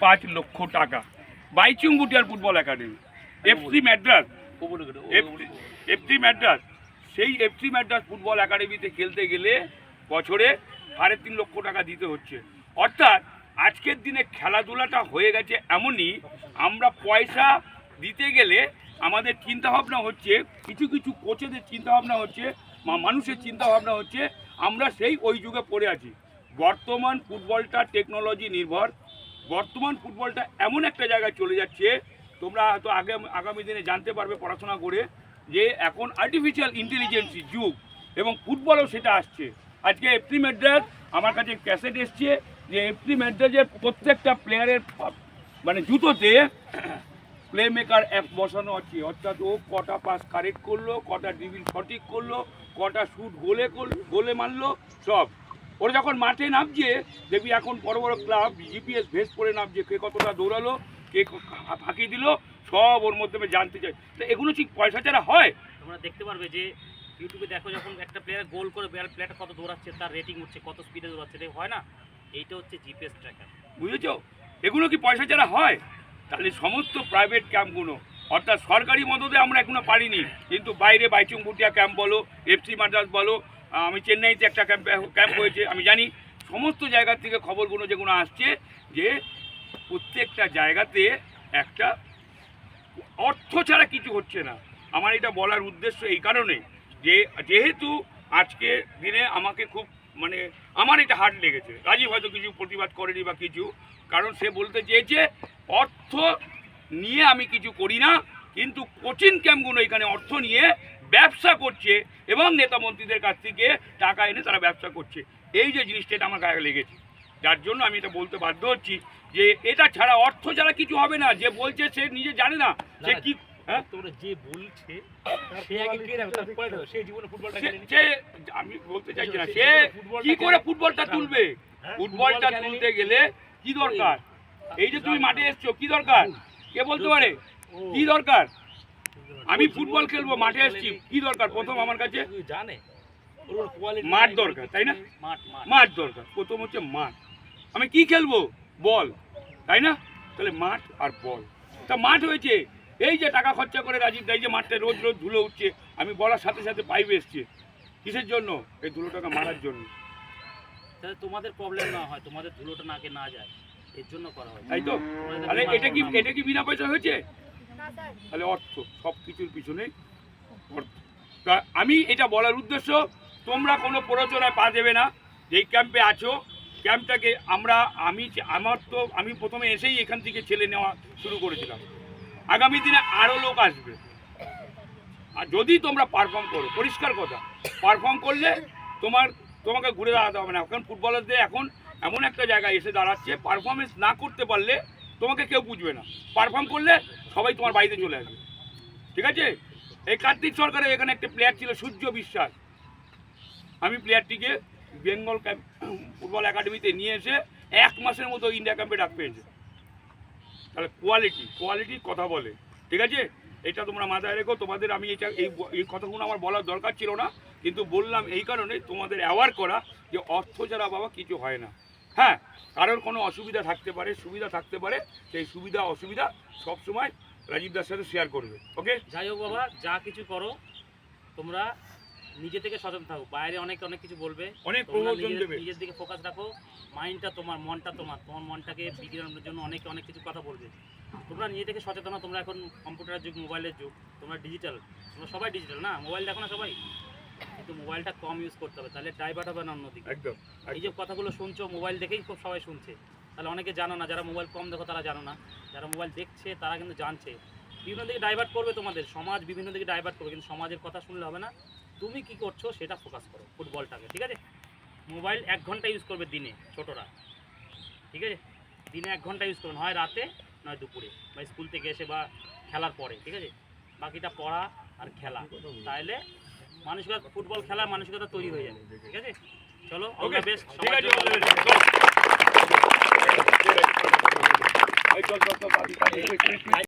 পাঁচ লক্ষ টাকা। Baichung বুটিয়ার football academy. FC Madras. FC Madras. সেই এফসি ম্যাড্রাস ফুটবল একাডেমিতে খেলতে গেলে বছরে সাড়ে তিন লক্ষ টাকা দিতে হচ্ছে। অর্থাৎ আজকের দিনে খেলাধুলাটা হয়ে গেছে এমনই আমরা পয়সা দিতে গেলে আমাদের চিন্তা ভাবনা হচ্ছে কিছু কিছু কোচেদের চিন্তা ভাবনা হচ্ছে মা- মানুষের চিন্তা ভাবনা হচ্ছে আমরা সেই ওই যুগে পড়ে আছি। বর্তমান ফুটবলটা টেকনোলজি নির্ভর বর্তমান ফুটবলটা এমন একটা জায়গায় চলে যাচ্ছে, তোমরা হয়তো আগে, আগামী দিনে জানতে পারবে পড়াশোনা করে, যে এখন আর্টিফিশিয়াল ইন্টেলিজেন্সি যুগ এবং ফুটবলও সেটা আসছে। আজকে এফসি মেড্রাস আমার কাছে ক্যাসেট এসছে যে এফসি মেড্রাসের প্রত্যেকটা প্লেয়ারের মানে জুতোতে প্লে মেকার অ্যাপ বসানো আছে। অর্থাৎ ও কটা পাস কারেক্ট করল, কটা ড্রিবিল সঠিক করল, কটা শুট গোলে গোলে মারলো, সব। ওরা যখন মাঠে নামছে দেখবি এখন বড় বড় ক্লাব জিপিএস ভেস করে নামছে কে কতটা দৌড়ালো কে ফাঁকি দিল সব ওর মধ্যে জানতে চাই। তো এগুলো ঠিক পয়সা ছাড়া হয়? তোমরা দেখতে পারবে যে ইউটিউবে দেখো যখন একটা প্লেয়ার গোল করে প্লেয়ারটা কত দৌড়াচ্ছে তার রেটিং হচ্ছে কত স্পিডে দৌড়াচ্ছে হয় না? এইটা হচ্ছে জিপিএস ট্র্যাকার বুঝেছ? এগুলো কি পয়সা ছাড়া হয়? তাহলে সমস্ত প্রাইভেট ক্যাম্পগুলো অর্থাৎ সরকারি মদতে আমরা এখনও পারিনি। কিন্তু বাইরে বাইচুং ভুটিয়া ক্যাম্প বলো এফসি মাদ্রাস বলো আমি চেন্নাইতে একটা ক্যাম্প ক্যাম্প হয়েছে, আমি জানি। সমস্ত জায়গা থেকে খবরগুলো যেগুলো আসছে যে প্রত্যেকটা জায়গাতে একটা অর্থ ছাড়া কিছু হচ্ছে না। আমার এটা বলার উদ্দেশ্য এই কারণে যে, যেহেতু আজকে দিনে আমাকে খুব মানে আমার এটা হার্ড লেগেছে। রাজীব হয়তো কিছু প্রতিবাদ করেনি বা কিছু, কারণ সে বলতে চেয়েছে, অর্থ নিয়ে আমি কিছু করি না, কিন্তু কোচিং ক্যাম্পগুলো এখানে অর্থ নিয়ে ব্যবসা করছে এবং নেতা মন্ত্রীদের কাছ থেকে টাকা এনে তারা ব্যবসা করছে। এই যে জিনিসটা এটা আমার গায়ে লেগেছে। যার জন্য আমি এটা বলতে বাধ্য হচ্ছি যে এটা ছাড়া অর্থ ছাড়া কিছু হবে না। যে বলছে সে নিজে জানে না সে কি হ্যাঁ? যে বলছে সে আমি বলতে চাইছি না সে কি করে ফুটবলটা তুলবে? ফুটবলটা তুলতে গেলে কি দরকার? এই যে তুমি মাঠে এসছো কি দরকার? কে বলতে পারে? কি দরকার? আমি ফুটবল খেলব মাঠে এসছি কি দরকার? প্রথম আমার কাছে জানে মাঠ দরকার, তাই না? মাঠ দরকার। প্রথম হচ্ছে মাঠ। আমি কি খেলব? বল তাই না? তাহলে মাঠ আর বল। তা মাঠ হয়েছে। এই যে টাকা খরচা করে রাজীব দাই যে মাঠটা রোজ রোজ ধুলো উঠছে আমি বলার সাথে সাথে পাইপ এসছে। কিসের জন্য? এই ধুলোটাকে মারার জন্য। তাহলে তোমাদের প্রবলেম না হয় তোমাদের ধুলোটা নাকে না যায়। এর জন্য করা হয়। তাই তো? তাহলে এটা কি এটা কি বিনা পয়সা হয়েছে? তাহলে অর্থ, সব কিছুর পিছনে অর্থ। তা আমি এটা বলার উদ্দেশ্য, তোমরা কোনো প্ররোচনায় পা দেবে না, যেই ক্যাম্পে আছো, ক্যাম্পটাকে আমরা, আমি আমার তো, আমি প্রথমে এসেই এখান থেকে ছেলে নেওয়া শুরু করেছিলাম। আগামী দিনে আরও লোক আসবে। আর যদি তোমরা পারফর্ম করো, পরিষ্কার কথা পারফর্ম করলে তোমার, তোমাকে ঘুরে দাঁড়াতে হবে না। এখন ফুটবলারদের এখন এমন একটা জায়গায় এসে দাঁড়াচ্ছে পারফরমেন্স না করতে পারলে তোমাকে কেউ বুঝবে না। পারফর্ম করলে সবাই তোমার বাড়িতে চলে আসবে। ঠিক আছে? এই কার্তিক সরকারের এখানে একটা প্লেয়ার ছিল, সূর্য বিশ্বাস। আমি প্লেয়ারটিকে বেঙ্গল ক্যাম্প ফুটবল একাডেমিতে নিয়ে এসে এক মাসের মতো ইন্ডিয়া ক্যাম্পে ডাক পেয়েছে। তাহলে কোয়ালিটি কোয়ালিটির কথা বলে। ঠিক আছে? এটা তোমরা মাথায় রেখো। তোমাদের আমি এটা, এই এই কথাগুলো আমার বলার দরকার ছিল না, কিন্তু বললাম এই কারণে তোমাদের অ্যাওয়ার করা যে অর্থ ছাড়া বাবা কিছু হয় না। হ্যাঁ কারোর কোনো অসুবিধা থাকতে পারে, সুবিধা থাকতে পারে, সেই সুবিধা, অসুবিধা সবসময় রাজীবদার সাথে শেয়ার করবে ওকে যাই হোক বাবা যা কিছু করো তোমরা নিজে থেকে সচেতন থাকো। বাইরে অনেক অনেক কিছু বলবে। অনেক প্রমোশন দেবে। নিজের দিকে ফোকাস রাখো। মাইন্ডটা তোমার মনটা তোমার। তোমার মনটাকে বিগড়ানোর জন্য অনেক অনেক কিছু কথা বলবে। তোমরা নিজে থেকে সচেতন তোমরা এখন কম্পিউটারের যুগ মোবাইলের যুগ। তোমরা ডিজিটাল তোমরা সবাই ডিজিটাল না? মোবাইল দেখো না সবাই? কিন্তু মোবাইলটা কম ইউজ করতে হবে। তাহলে ডাইভার্ট হবে না অন্যদিকে। একদম এই যে কথাগুলো শুনছো মোবাইল দেখেই খুব সবাই শুনছে। তাহলে অনেকে জানো না যারা মোবাইল কম দেখো তারা জানো না। যারা মোবাইল দেখছে তারা কিন্তু জানছে। বিভিন্ন দিকে ডাইভার্ট করবে তোমাদের সমাজ বিভিন্ন দিকে ডাইভার্ট করবে কিন্তু সমাজের কথা শুনলে হবে না। তুমি কি করছ সেটা ফোকাস করো ফুটবলটাকে ঠিক আছে? মোবাইল এক ঘণ্টা ইউজ করবে দিনে ছোটরা ঠিক আছে? দিনে এক ঘণ্টা ইউজ করবেন হয় রাতে নয় দুপুরে বা স্কুল থেকে এসে বা খেলার পরে ঠিক আছে? বাকিটা পড়া আর খেলা। তাহলে মানসিকতা ফুটবল খেলার মানসিকতা তৈরি হয়ে যাবে ঠিক আছে? চলো ওকে বেস্ট ঠিক আছে এই চল চল চল বাকি কাজ